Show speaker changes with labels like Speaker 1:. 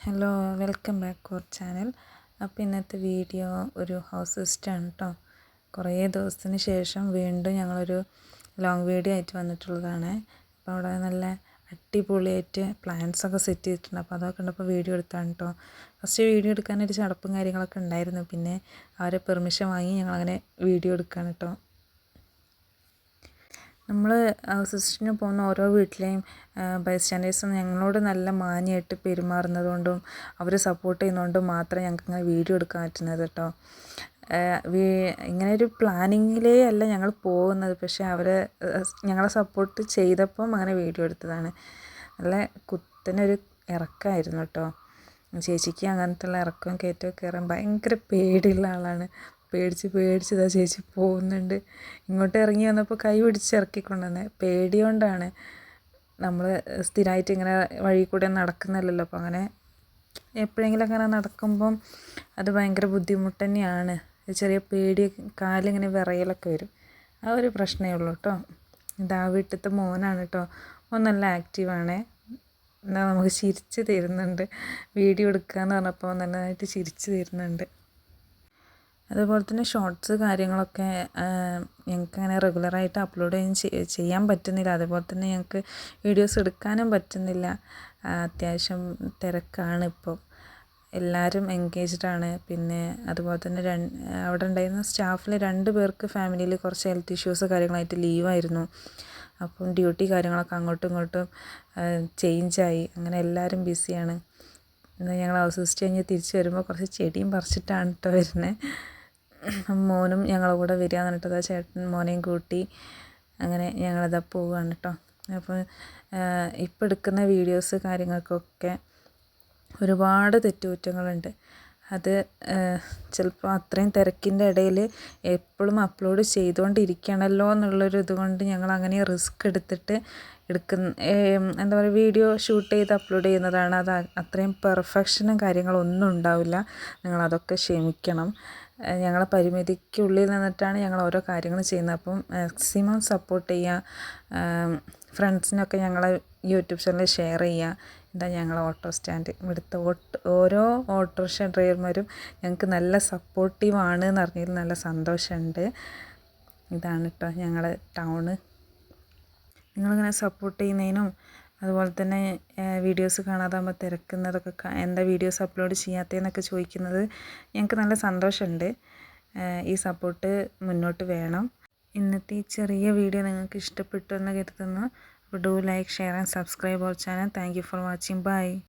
Speaker 1: Hello welcome back our channel അപ്പോൾ ഇന്നത്തെ video ഒരു ഹൗസ് വിസിറ്റാണ് കേട്ടോ കുറേ ദിവസത്തിന് ശേഷം വീണ്ടും ഞങ്ങളൊരു ലോങ് വീഡിയോ ആയിട്ട് വന്നിട്ടുള്ളതാണ്. അപ്പോൾ അവിടെ നല്ല അടിപൊളിയായിട്ട് പ്ലാന്റ്സ് ഒക്കെ സെറ്റ് ചെയ്തിട്ടുണ്ട്. അപ്പോൾ അതൊക്കെ ഉണ്ടപ്പോൾ വീഡിയോ എടുത്താണ് കേട്ടോ ഫസ്റ്റ് വീഡിയോ എടുക്കാനൊരു ചടപ്പും കാര്യങ്ങളൊക്കെ ഉണ്ടായിരുന്നു. പിന്നെ അവരെ പെർമിഷൻ വാങ്ങി ഞങ്ങളങ്ങനെ വീഡിയോ എടുക്കുകയാണ് കേട്ടോ നമ്മൾ സിസ്റ്ററിന് പോകുന്ന ഓരോ വീട്ടിലെയും ബൈസ്റ്റാൻഡേഴ്സും ഞങ്ങളോട് നല്ല മാന്യമായിട്ട് പെരുമാറുന്നത് കൊണ്ടും അവർ സപ്പോർട്ട് ചെയ്യുന്നതുകൊണ്ടും മാത്രമേ ഞങ്ങൾക്ക് ഇങ്ങനെ വീഡിയോ എടുക്കാൻ പറ്റുന്നത് കേട്ടോ. ഇങ്ങനെ ഒരു പ്ലാനിങ്ങിലേ അല്ല ഞങ്ങൾ പോകുന്നത്. പക്ഷേ അവർ ഞങ്ങളെ സപ്പോർട്ട് ചെയ്തപ്പം അങ്ങനെ വീഡിയോ എടുത്തതാണ്. നല്ല കുത്തനൊരു ഇറക്കമായിരുന്നു കേട്ടോ. ചേച്ചിക്ക് അങ്ങനത്തെ ഉള്ള ഇറക്കവും കയറ്റവും കയറാൻ ഭയങ്കര പേടിയുള്ള ആളാണ്. പേടിച്ച് പേടിച്ച് ഇതാ ചേച്ചി പോകുന്നുണ്ട്. ഇങ്ങോട്ട് ഇറങ്ങി വന്നപ്പോൾ കൈ പിടിച്ച് ഇറക്കിക്കൊണ്ടുവന്നത് പേടി കൊണ്ടാണ് നമ്മൾ സ്ഥിരമായിട്ട് ഇങ്ങനെ വഴി കൂടെ നടക്കുന്നില്ലല്ലോ. അപ്പോൾ അങ്ങനെ എപ്പോഴെങ്കിലും അങ്ങനെ നടക്കുമ്പം അത് ഭയങ്കര ബുദ്ധിമുട്ട് തന്നെയാണ്. ചെറിയ പേടി കാലിങ്ങനെ വിറയലൊക്കെ വരും. ആ ഒരു പ്രശ്നമേ ഉള്ളൂ കേട്ടോ. ഇതാ വീട്ടിലത്തെ മോനാണ് കേട്ടോ. മോൻ നല്ല ആക്റ്റീവാണ്. എന്നാൽ നമുക്ക് ചിരിച്ച് തരുന്നുണ്ട്. വീഡിയോ എടുക്കുക എന്ന് പറഞ്ഞപ്പോൾ നന്നായിട്ട് ചിരിച്ച് തരുന്നുണ്ട്. അതുപോലെ തന്നെ ഷോർട്സ് കാര്യങ്ങളൊക്കെ ഞങ്ങൾക്ക് അങ്ങനെ റെഗുലറായിട്ട് അപ്ലോഡ് ചെയ്യാൻ പറ്റുന്നില്ല. അതുപോലെ തന്നെ ഞങ്ങൾക്ക് വീഡിയോസ് എടുക്കാനും പറ്റുന്നില്ല. അത്യാവശ്യം തിരക്കാണ് ഇപ്പോൾ എല്ലാവരും എൻഗേജ്ഡ് ആണ്. പിന്നെ അതുപോലെ തന്നെ രണ്ട് അവിടെ ഉണ്ടായിരുന്ന സ്റ്റാഫിൽ രണ്ട് പേർക്ക് ഫാമിലിയിൽ കുറച്ച് ഹെൽത്ത് ഇഷ്യൂസ് കാര്യങ്ങളായിട്ട് ലീവായിരുന്നു അപ്പം ഡ്യൂട്ടി കാര്യങ്ങളൊക്കെ അങ്ങോട്ടും ഇങ്ങോട്ടും ചേഞ്ചായി അങ്ങനെ എല്ലാവരും ബിസിയാണ് ഞങ്ങൾ ഹൗസ് വിസിറ്റ് കഴിഞ്ഞ് തിരിച്ച് വരുമ്പോൾ കുറച്ച് ചെടിയും പറിച്ചിട്ടാണ് കേട്ടോ വരുന്നത് മോനും ഞങ്ങളുടെ കൂടെ വരിക പറഞ്ഞിട്ട് ചേട്ടൻ മോനെയും കൂട്ടി അങ്ങനെ ഞങ്ങളിതാ പോവുകയാണ് കേട്ടോ. അപ്പോൾ ഇപ്പം എടുക്കുന്ന വീഡിയോസ് കാര്യങ്ങൾക്കൊക്കെ ഒരുപാട് തെറ്റുകുറ്റങ്ങളുണ്ട്. അത് ചിലപ്പോൾ അത്രയും തിരക്കിന്റെ ഇടയിൽ എപ്പോഴും അപ്ലോഡ് ചെയ്തുകൊണ്ടിരിക്കണമല്ലോ എന്നുള്ളൊരു ഇതുകൊണ്ട് ഞങ്ങൾ അങ്ങനെ റിസ്ക് എടുത്തിട്ട് എടുക്കുന്ന എന്താ പറയുക വീഡിയോ ഷൂട്ട് ചെയ്ത് അപ്ലോഡ് ചെയ്യുന്നതാണ്. അത് അത്രയും പെർഫെക്ഷനും കാര്യങ്ങളൊന്നും ഉണ്ടാവില്ല. നിങ്ങളതൊക്കെ ക്ഷമിക്കണം. ഞങ്ങളെ പരിമിതിക്കുള്ളിൽ നിന്നിട്ടാണ് ഞങ്ങൾ ഓരോ കാര്യങ്ങൾ ചെയ്യുന്നത്. അപ്പം മാക്സിമം സപ്പോർട്ട് ചെയ്യുക. ഫ്രണ്ട്സിനൊക്കെ ഞങ്ങളെ യൂട്യൂബ് ചാനൽ ഷെയർ ചെയ്യുക. എന്താ ഞങ്ങൾ ഓട്ടോ സ്റ്റാൻഡ് ഇവിടുത്തെ ഓരോ ഓട്ടോറിക്ഷ ഡ്രൈവർമാരും ഞങ്ങൾക്ക് നല്ല സപ്പോർട്ടീവാണ് എന്ന് അറിഞ്ഞതിൽ നല്ല സന്തോഷമുണ്ട്. ഇതാണ് കേട്ടോ ഞങ്ങൾ ടൗണ് നിങ്ങളിങ്ങനെ സപ്പോർട്ട് ചെയ്യുന്നതിനും അതുപോലെ തന്നെ വീഡിയോസ് കാണാതാകുമ്പോൾ തിരക്കുന്നതൊക്കെ എന്താ വീഡിയോസ് അപ്ലോഡ് ചെയ്യാത്തതെന്നൊക്കെ ചോദിക്കുന്നത് ഞങ്ങൾക്ക് നല്ല സന്തോഷമുണ്ട്. ഈ സപ്പോർട്ട് മുന്നോട്ട് വേണം. ഇന്നത്തെ ഈ ചെറിയ വീഡിയോ നിങ്ങൾക്ക് ഇഷ്ടപ്പെട്ടു എന്ന് കരുതുന്നു. അപ്പോൾ do like share and subscribe our channel thank you for watching bye